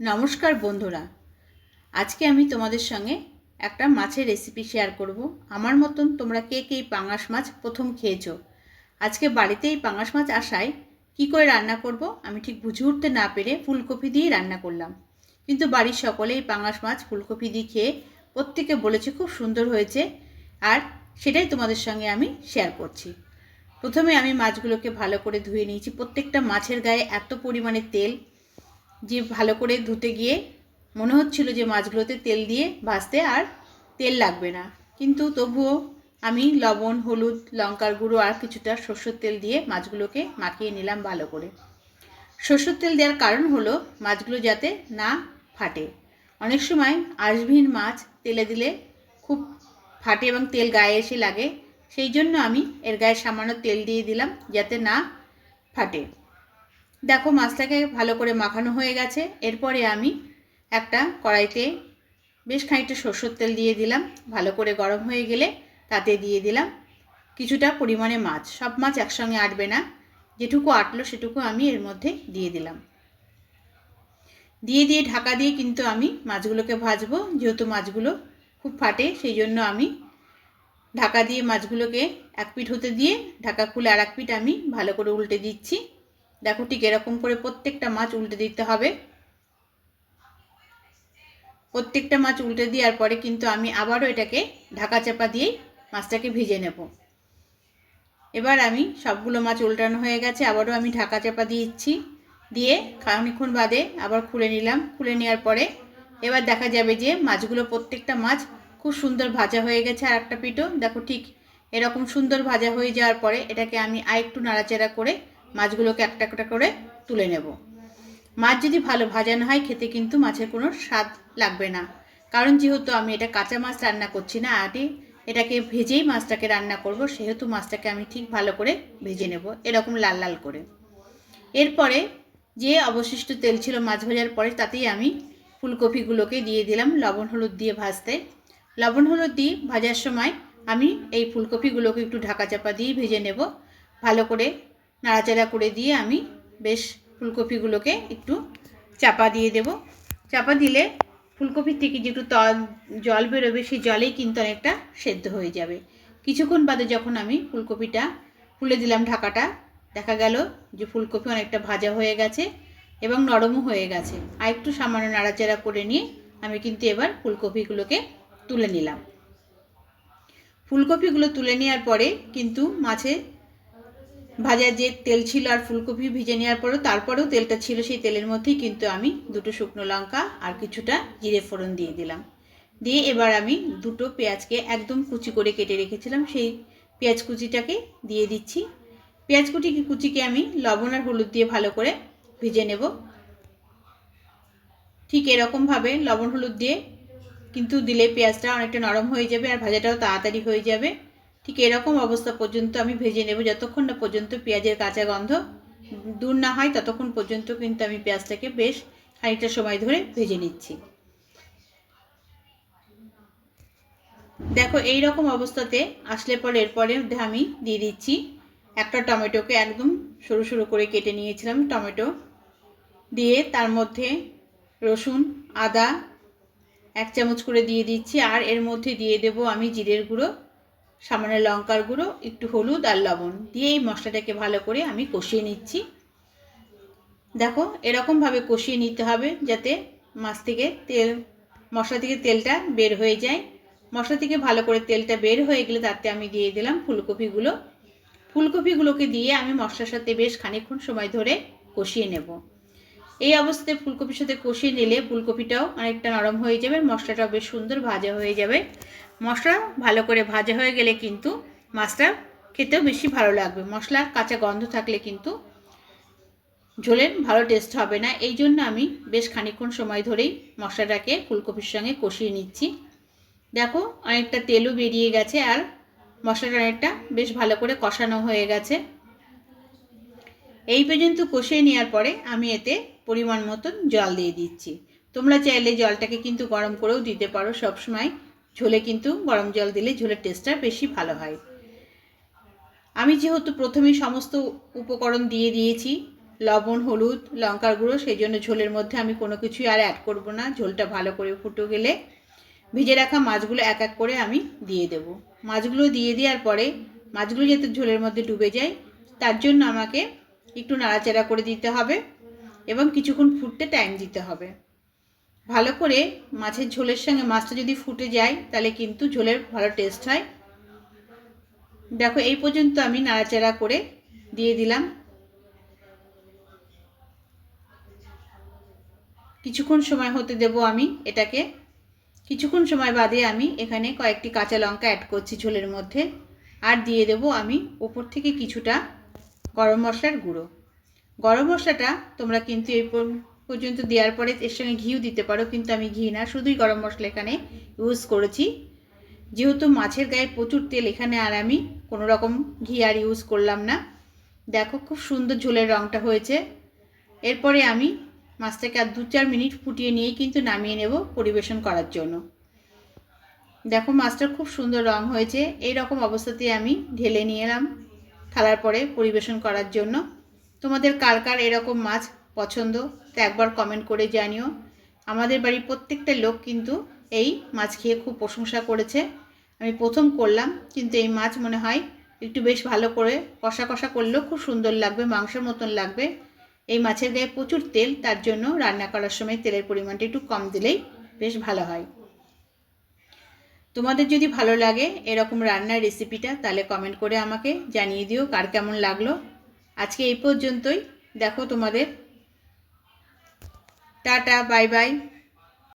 নমস্কার বন্ধুরা। আজকে আমি তোমাদের সঙ্গে একটা মাছের রেসিপি শেয়ার করব। আমার মতন তোমরা কে কে পাঙাশ মাছ প্রথম খেয়েছো? আজকে বাড়িতে এই পাঙাশ মাছ আসায় কি করে রান্না করব আমি ঠিক বুঝে উঠতে না পেরে ফুলকপি দিয়েই রান্না করলাম। কিন্তু বাড়ির সকলেই পাঙাশ মাছ ফুলকপি দিয়ে খেয়ে প্রত্যেকে বলেছে খুব সুন্দর হয়েছে আর সেটাই তোমাদের সঙ্গে আমি শেয়ার করছি। প্রথমে আমি মাছগুলোকে ভালো করে ধুয়ে নিয়েছি। প্রত্যেকটা মাছের গায়ে এত পরিমাণে তেল যে ভালো করে ধুতে গিয়ে মনে হচ্ছিল যে মাছগুলোতে তেল দিয়ে ভাজতে আর তেল লাগবে না। কিন্তু তবুও আমি লবণ, হলুদ, লঙ্কার গুঁড়ো আর কিছুটা সর্ষের তেল দিয়ে মাছগুলোকে মাখিয়ে নিলাম ভালো করে। সর্ষের তেল দেওয়ার কারণ হলো মাছগুলো যাতে না ফাটে। অনেক সময় আঁশভিন মাছ তেলে দিলে খুব ফাটে এবং তেল গায়ে এসে লাগে। সেই জন্য আমি এর গায়ে সামান্য তেল দিয়ে দিলাম যাতে না ফাটে। দেখো মাছটাকে ভালো করে মাখানো হয়ে গেছে। এরপরে আমি একটা কড়াইতে বেশ খানিকটা সর্ষের তেল দিয়ে দিলাম। ভালো করে গরম হয়ে গেলে তাতে দিয়ে দিলাম কিছুটা পরিমাণে মাছ। সব মাছ একসঙ্গে আটবে না। যেটুকু আটলো সেটুকু আমি এর মধ্যে দিয়ে দিলাম। দিয়ে দিয়ে ঢাকা দিয়ে কিন্তু আমি মাছগুলোকে ভাজবো। যেহেতু মাছগুলো খুব ফাটে, সেই জন্য আমি ঢাকা দিয়ে মাছগুলোকে এক পিঠ হতে দিয়ে ঢাকা খুলে আর এক পিঠ আমি ভালো করে উল্টে দিচ্ছি। দেখো ঠিক এরকম করে প্রত্যেকটা মাছ উল্টে দিতে হবে। প্রত্যেকটা মাছ উল্টে দেওয়ার পরে কিন্তু আমি আবারও এটাকে ঢাকা চাপা দিয়েই মাছটাকে ভেজে নেব। এবার আমি সবগুলো মাছ উল্টানো হয়ে গেছে, আবারও আমি ঢাকা চাপা দিয়েছি দিয়ে খানিক্ষণ বাদে আবার খুলে নিলাম। খুলে নেওয়ার পরে এবার দেখা যাবে যে মাছগুলো প্রত্যেকটা মাছ খুব সুন্দর ভাজা হয়ে গেছে আর একটা পিঠও দেখো ঠিক এরকম সুন্দর ভাজা হয়ে যাওয়ার পরে এটাকে আমি আর একটু নাড়াচাড়া করে মাছগুলোকে একটা একটা করে তুলে নেব। মাছ যদি ভালো ভাজানো হয়, খেতে কিন্তু মাছের কোনো স্বাদ লাগবে না। কারণ যেহেতু আমি এটা কাঁচা মাছ রান্না করছি না আটি এটাকে ভেজেই মাছটাকে রান্না করব, সেহেতু মাছটাকে আমি ঠিক ভালো করে ভেজে নেব, এরকম লাল লাল করে। এরপরে যে অবশিষ্ট তেল ছিল মাছ ভাজার পরে, তাতেই আমি ফুলকপিগুলোকে দিয়ে দিলাম লবণ হলুদ দিয়ে ভাজতে। লবণ হলুদ দিয়ে ভাজার সময় আমি এই ফুলকপিগুলোকে একটু ঢাকা চাপা দিয়ে ভেজে নেব, ভালো করে নাড়াচাড়া করে দিয়ে আমি বেশ ফুলকপিগুলোকে একটু চাপা দিয়ে দেব। চাপা দিলে ফুলকপির থেকে যে একটু তল, জল বেরোবে, সেই জলেই কিন্তু অনেকটা সেদ্ধ হয়ে যাবে। কিছুক্ষণ বাদে যখন আমি ফুলকপিটা খুলে দিলাম ঢাকাটা, দেখা গেল যে ফুলকপি অনেকটা ভাজা হয়ে গেছে এবং নরমও হয়ে গেছে। আর একটু সামান্য নাড়াচাড়া করে নিয়ে আমি কিন্তু এবার ফুলকপিগুলোকে তুলে নিলাম। ফুলকপিগুলো তুলে নেওয়ার পরে কিন্তু মাছে ভাজার যে তেল ছিল আর ফুলকপি ভেজে নেওয়ার পরেও তারপরেও তেলটা ছিল সেই তেলের মধ্যেই কিন্তু আমি দুটো শুকনো লঙ্কা আর কিছুটা জিরে ফোড়ন দিয়ে দিলাম। দিয়ে এবার আমি দুটো পেঁয়াজকে একদম কুচি করে কেটে রেখেছিলাম, সেই পেঁয়াজ কুচিটাকে দিয়ে দিচ্ছি। পেঁয়াজ কুচি কুচিকে আমি লবণ আর হলুদ দিয়ে ভালো করে ভেজে নেব। ঠিক এরকমভাবে লবণ হলুদ দিয়ে কিন্তু দিলে পেঁয়াজটা অনেকটা নরম হয়ে যাবে আর ভাজাটাও তাড়াতাড়ি হয়ে যাবে। ঠিক এরকম অবস্থা পর্যন্ত আমি ভেজে নেব যতক্ষণ না পর্যন্ত পেঁয়াজের কাঁচা গন্ধ দূর না হয় ততক্ষণ পর্যন্ত কিন্তু আমি পেঁয়াজটাকে বেশ খানিকটা সময় ধরে ভেজে নিচ্ছি। দেখো এই রকম অবস্থাতে আসলে পরে এরপরে আমি দিয়ে দিচ্ছি একটা টমেটোকে একদম সরু সরু করে কেটে নিয়েছিলাম টমেটো দিয়ে তার মধ্যে রসুন, আদা এক চামচ করে দিয়ে দিচ্ছি আর এর মধ্যে দিয়ে দেব আমি জিরের গুঁড়ো সামান্য লঙ্কার গুঁড়ো, একটু হলুদ আর লবণ দিয়ে এই মশলাটাকে ভালো করে আমি কষিয়ে নিচ্ছি। দেখো, এরকমভাবে কষিয়ে নিতে হবে যাতে মাছ থেকে তেল, মশলা থেকে তেলটা বের হয়ে যায়। মশলা থেকে ভালো করে তেলটা বের হয়ে গেলে তাতে আমি দিয়ে দিলাম ফুলকপিগুলো। ফুলকপিগুলোকে দিয়ে আমি মশলার সাথে বেশ খানিক্ষণ সময় ধরে কষিয়ে নেব। এই অবস্থায় ফুলকপির সাথে কষিয়ে নিলে ফুলকপিটাও অনেকটা নরম হয়ে যাবে, মশলাটাও বেশ সুন্দর ভাজা হয়ে যাবে। মশলা ভালো করে ভাজা হয়ে গেলে কিন্তু মাছটা খেতেও বেশি ভালো লাগবে। মশলার কাঁচা গন্ধ থাকলে কিন্তু ঝোলের ভালো টেস্ট হবে না। এই জন্য আমি বেশ খানিক্ষণ সময় ধরেই মশলাটাকে ফুলকপির সঙ্গে কষিয়ে নিচ্ছি। দেখো অনেকটা তেলও বেরিয়ে গেছে আর মশলাটা অনেকটা বেশ ভালো করে কষানো হয়ে গেছে। এই পর্যন্ত কষিয়ে নেওয়ার পরে আমি এতে পরিমাণ মতন জল দিয়ে দিচ্ছি। তোমরা চাইলে জলটাকে কিন্তু গরম করেও দিতে পারো সবসময়। ঝোলে কিন্তু গরম জল দিলে ঝোলের টেস্টটা বেশি ভালো হয়। আমি যেহেতু প্রথমেই সমস্ত উপকরণ দিয়ে দিয়েছি, লবণ, হলুদ, লঙ্কার গুঁড়ো, সেই জন্য ঝোলের মধ্যে আমি কোনো কিছুই আর অ্যাড করব না। ঝোলটা ভালো করে ফুটে গেলে ভিজে রাখা মাছগুলো এক এক করে আমি দিয়ে দেব। মাছগুলো দিয়ে দেওয়ার পরে মাছগুলো যাতে ঝোলের মধ্যে ডুবে যায়, তার জন্য আমাকে একটু নাড়াচাড়া করে দিতে হবে এবং কিছুক্ষণ ফুটতে টাইম দিতে হবে। ভালো করে মাছের ঝোলের সঙ্গে মাছটা যদি ফুটে যায়, তাহলে কিন্তু ঝোলের ভালো টেস্ট হয়। দেখো, এই পর্যন্ত আমি নাড়াচাড়া করে দিয়ে দিলাম। কিছুক্ষণ সময় হতে দেব আমি এটাকে। কিছুক্ষণ সময় বাদে আমি এখানে কয়েকটি কাঁচা লঙ্কা অ্যাড করছি ঝোলের মধ্যে। আর দিয়ে দেব আমি ওপর থেকে কিছুটা গরম মশলার গুঁড়ো। গরম মশলাটা তোমরা কিন্তু এই পর্যন্ত দেওয়ার পরে এর সঙ্গে ঘিও দিতে পারো, কিন্তু আমি ঘি না, শুধুই গরম মশলা এখানে ইউজ করেছি। যেহেতু মাছের গায়ে প্রচুর তেল এখানে, আর আমি কোনো রকম ঘি আর ইউজ করলাম না। দেখো খুব সুন্দর ঝোলের রঙটা হয়েছে। এরপরে আমি মাছটাকে আর দু চার মিনিট ফুটিয়ে নিয়ে কিন্তু নামিয়ে নেব পরিবেশন করার জন্য। দেখো মাছটার খুব সুন্দর রং হয়েছে। এই রকম অবস্থাতে আমি ঢেলে নিয়ে এলাম। থালার পরে পরিবেশন করার জন্য। তোমাদের কার কার এরকম মাছ পছন্দ, তো একবার কমেন্ট করে জানিও। আমাদের বাড়ির প্রত্যেকটা লোক কিন্তু এই মাছ খেয়ে খুব প্রশংসা করেছে। আমি প্রথম করলাম, কিন্তু এই মাছ মনে হয় একটু বেশ ভালো করে কষা কষা করলেও খুব সুন্দর লাগবে, মাংসের মতন লাগবে। এই মাছের গায়ে প্রচুর তেল, তার জন্য রান্না করার সময় তেলের পরিমাণটা একটু কম দিলেই বেশ ভালো হয়। তোমাদের যদি ভালো লাগে এরকম রান্নার রেসিপিটা তাহলে কমেন্ট করে আমাকে জানিয়ে দিও কার কেমন লাগল। আজকে এই পর্যন্তই। দেখো তোমাদের টাটা বাই বাই